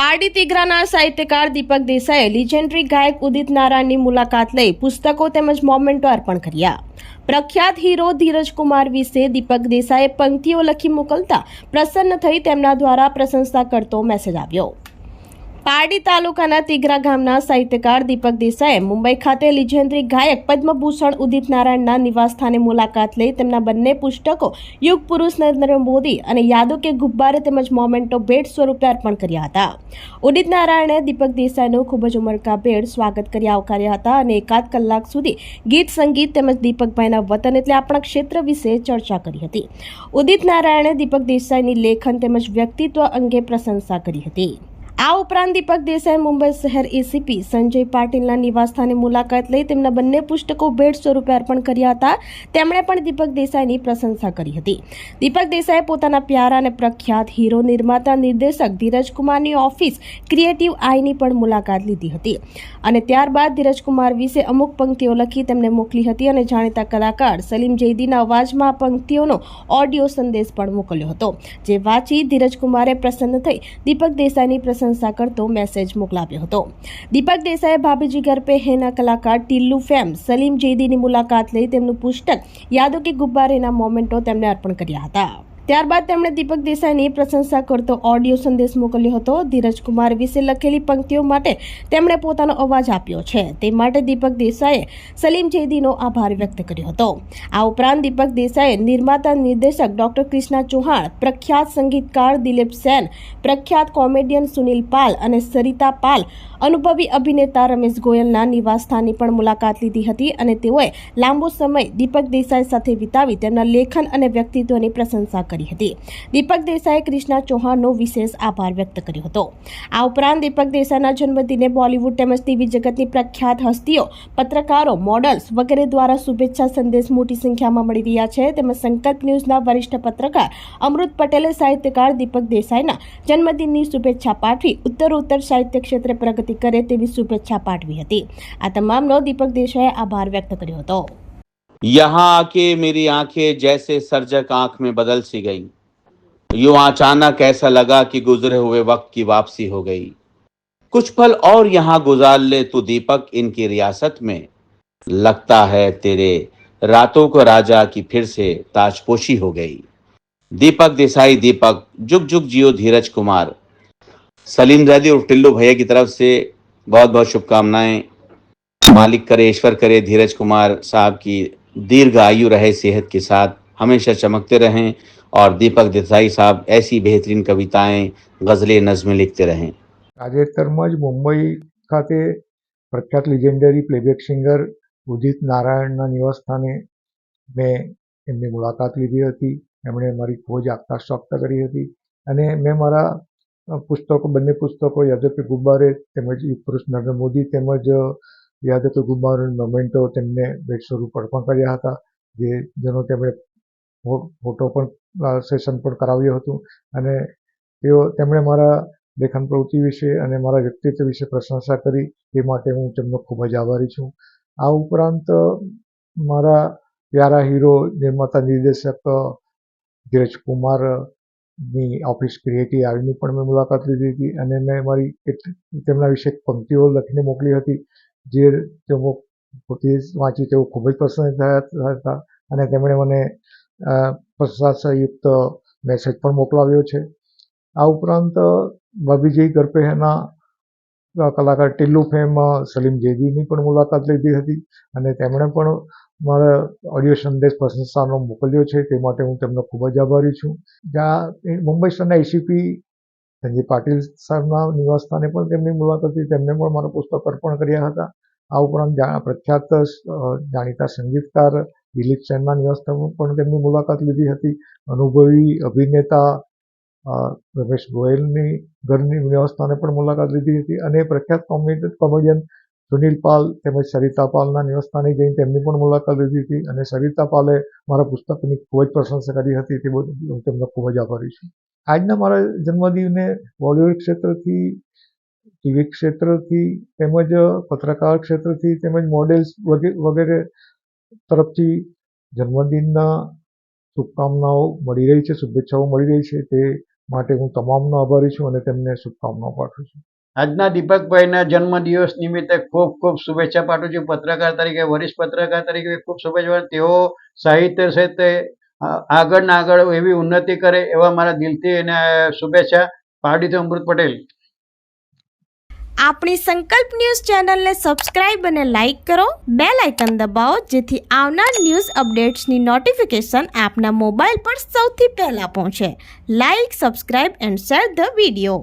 પારડી તિગ્રાના સાહિત્યકાર દીપક દેસાઈએ લિજેન્ડરી ગાયક ઉદિત નારાયણની મુલાકાત લઈ પુસ્તકો તેમજ મોમેન્ટો અર્પણ કર્યા. પ્રખ્યાત હીરો ધીરજ કુમાર વિશે દીપક દેસાઈએ પંક્તિઓ લખી મોકલતા પ્રસન્ન થઈ તેમના દ્વારા પ્રશંસા કરતો મેસેજ આવ્યો. પારડી તાલુકાના તિગ્રા ગામના સાહિત્યકાર દીપક દેસાઈએ મુંબઈ ખાતે લિજેન્દ્રી ગાયક પદ્મભૂષણ ઉદિત નારાયણના નિવાસસ્થાને મુલાકાત લઈ તેમના બંને પુસ્તકો યુગ પુરુષ નરેન્દ્ર મોદી અને યાદો કે ગુબ્બારે તેમજ મોમેન્ટો ભેટ સ્વરૂપે અર્પણ કર્યા હતા. ઉદિત નારાયણે દીપક દેસાઈનું ખૂબ જ ઉમળકાભેર સ્વાગત કરી આવકાર્યા હતા અને એકાદ કલાક સુધી ગીત, સંગીત તેમજ દીપકભાઈના વતન એટલે આપણા ક્ષેત્ર વિશે ચર્ચા કરી હતી. ઉદિત નારાયણે દીપક દેસાઈની લેખન તેમજ વ્યક્તિત્વ અંગે પ્રશંસા કરી હતી. આ ઉપરાંત દીપક દેસાઈ, મુંબઈ શહેર એસીપી સંજય પાટીલના નિવાસસ્થાને મુલાકાત લઈ તેમના બંને પુસ્તકો ભેટ સ્વરૂપે અર્પણ કર્યા હતા. તેમણે પણ દીપક દેસાઈની પ્રશંસા કરી હતી. દીપક દેસાઈએ પોતાના પ્યારા અને પ્રખ્યાત હીરો નિર્માતા, નિર્દેશક ધીરજકુમારની ઓફિસ ક્રિએટિવ આઈની પણ મુલાકાત લીધી હતી. અને ત્યારબાદ ધીરજકુમાર વિશે અમુક પંક્તિઓ લખી તેમને મોકલી હતી અને જાણીતા કલાકાર સલીમ જૈદીના અવાજમાં પંક્તિઓનો ઓડિયો સંદેશ પણ મોકલ્યો હતો. જે વાંચી ધીરજકુમારે પ્રસન્ન થઈ દીપક દેસાઈની પ્રશંસા કરતો મેસેજ મોકલાવ્યો હતો. દીપક દેસાઈએ ભાભીજી ઘર પે હેના કલાકાર ટિલ્લુ ફેમ સલીમ જૈદીની મુલાકાત લઈ તેમનું પુસ્તક યાદો કે ગુબ્બારેના મોમેન્ટો તેમને અર્પણ કર્યા હતા. ત્યારબાદ તેમણે દીપક દેસાઈની પ્રશંસા કરતો ઓડિયો સંદેશ મોકલ્યો હતો. ધીરજકુમાર વિશે લખેલી પંક્તિઓ માટે તેમણે પોતાનો અવાજ આપ્યો છે. તે માટે દીપક દેસાઈએ સલીમ જૈદીનો આભાર વ્યક્ત કર્યો હતો. આ ઉપરાંત દીપક દેસાઈએ નિર્માતા નિર્દેશક ડોક્ટર કૃષ્ણા ચૌહાણ, પ્રખ્યાત સંગીતકાર દિલીપ સેન, પ્રખ્યાત કોમેડિયન સુનિલ પાલ અને સરિતા પાલ, અનુભવી અભિનેતા રમેશ ગોયલના નિવાસસ્થાનની પણ મુલાકાત લીધી હતી અને તેઓએ લાંબો સમય દીપક દેસાઈ સાથે વિતાવી તેમના લેખન અને વ્યક્તિત્વની પ્રશંસા કરી. હતી. દીપક દેસાઈએ ક્રિષ્ના ચૌહાણનો વિશેષ આભાર વ્યક્ત કર્યો હતો. આ ઉપરાંત દીપક દેસાઈના જન્મદિને બોલિવૂડ તેમજ ટીવી જગતની પ્રખ્યાત હસ્તીઓ, પત્રકારો, મોડલ્સ વગેરે દ્વારા શુભેચ્છા સંદેશ મોટી સંખ્યામાં મળી રહ્યા છે. તેમજ સંકલ્પ ન્યૂઝના વરિષ્ઠ પત્રકાર અમૃત પટેલે સાહિત્યકાર દીપક દેસાઈના જન્મદિનની શુભેચ્છા પાઠવી ઉત્તરોત્તર સાહિત્ય ક્ષેત્રે પ્રગતિ કરે તેવી શુભેચ્છા પાઠવી હતી. આ તમામનો દીપક દેસાઈએ આભાર વ્યક્ત કર્યો હતો. यहाँ आके मेरी आँखें जैसे सर्जक आँख में बदल सी गई। यूँ अचानक ऐसा लगा कि गुजरे हुए वक्त की वापसी हो गई। कुछ पल और यहाँ गुजार ले तू दीपक इनकी रियासत में। लगता है तेरे रातों को राजा की फिर से ताजपोशी हो गई। दीपक देसाई, दीपक जुग जुग जियो धीरज कुमार। सलीम जैदी और टिल्लू भैया की तरफ़ से बहुत बहुत शुभकामनाएँ। मालिक करे, ईश्वर करे, धीरज कुमार साहब की दीर्घ आयु रहे सेहत के साथ हमेशा चमकते रहें और दीपक देसाई साहब ऐसी बेहतरीन कविताएं गज़लें नज़में लिखते रहें તાજેતરમાં જ મુંબઈ ખાતે પ્રખ્યાત લિજેન્ડરી પ્લેબેક સિંગર ઉદિત નારાયણના નિવાસસ્થાને મેં એમની મુલાકાત લીધી હતી એમણે મારી ખૂબ જ આકાશ વ્યક્ત કરી હતી અને મેં મારા અ, પુસ્તકો બંને પુસ્તકો યાદો કે ગુબ્બારે તેમજ યુગ પુરુષ નરેન્દ્ર મોદી તેમજ યાદો કે ગુબ્બારે મોમેન્ટો તેમને ભેટ સ્વરૂપ પણ કર્યા હતા, જે જેનો તેમણે ફોટો પણ સેશન પણ કરાવ્યું હતું. અને તેઓ, તેમણે મારા લેખન પ્રવૃત્તિ વિશે અને મારા વ્યક્તિત્વ વિશે પ્રશંસા કરી, તે માટે હું તેમનો ખૂબ જ આભારી છું. આ ઉપરાંત, મારા પ્યારા હીરો નિર્માતા નિર્દેશક ધીરજ કુમારની ઓફિસ ક્રિએટિવ આવીની પણ મેં મુલાકાત લીધી હતી અને મેં મારી તેમના વિશે પંક્તિઓ લખીને મોકલી હતી. જે તેઓ પોતે વાંચી તેઓ ખૂબ જ પ્રસન્ન થયા હતા અને તેમણે મને પ્રશંસાયુક્ત મેસેજ પણ મોકલાવ્યો છે. આ ઉપરાંત ભાભીજી ઘર પે હેના અ, કલાકાર ટિલ્લુ ફેમ સલીમ જેદીની પણ મુલાકાત લીધી હતી અને તેમણે પણ મારા ઓડિયો સંદેશ પ્રશંસાનો મોકલ્યો છે. તે માટે હું તેમનો ખૂબ જ આભારી છું. જ્યાં મુંબઈ શહેરના એસીપી સંજય પાટીલ સાહેબના નિવાસસ્થાને પણ તેમની મુલાકાત હતી તેમને પણ મારા પુસ્તક અર્પણ કર્યા હતા. આ ઉપરાંત પ્રખ્યાત જાણીતા સંગીતકાર દિલીપ સેનના નિવાસસ્થાને પણ તેમની મુલાકાત લીધી હતી. અનુભવી અભિનેતા રમેશ ગોયલની ઘરની નિવાસસ્થાને પણ મુલાકાત લીધી હતી અને પ્રખ્યાત કોમેડ, કોમેડિયન સુનિલ પાલ તેમજ સરિતા પાલના નિવાસસ્થાને જઈને તેમની પણ મુલાકાત લીધી હતી અને સરિતા પાલે મારા પુસ્તકની ખૂબ જ પ્રશંસા કરી હતી. તે બદલ હું તેમનો ખૂબ જ આભારી છું. આજના મારા જન્મદિવને બોલિવૂડ ક્ષેત્રથી ટીવી ક્ષેત્રથી તેમજ પત્રકાર ક્ષેત્રથી તેમજ મોડેલ્સ વગેરે તરફથી જન્મદિનના શુભકામનાઓ મળી રહી છે શુભેચ્છાઓ મળી રહી છે. તે માટે હું તમામનો આભારી છું અને તેમને શુભકામનાઓ પાઠવું છું. આજના દીપકભાઈના જન્મદિવસ નિમિત્તે ખૂબ ખૂબ શુભેચ્છા પાઠવું છું. પત્રકાર તરીકે વરિષ્ઠ પત્રકાર તરીકે ખૂબ શુભેચ્છા તેઓ સાહિત્ય અ, આગળ ને આગળ એવી ઉન્નતિ કરે એવા મારા દિલથી એને શુભેચ્છા પાર્ટીથી અમૃત પટેલ. આપણી સંકલ્પ ન્યૂઝ ચેનલને સબસ્ક્રાઇબ અને લાઇક કરો, બેલ આઇકન દબાવો, જેથી આવનાર ન્યૂઝ અપડેટ્સની નોટિફિકેશન આપના મોબાઈલ પર સૌથી પહેલાં પહોંચે. Like, subscribe and share the video.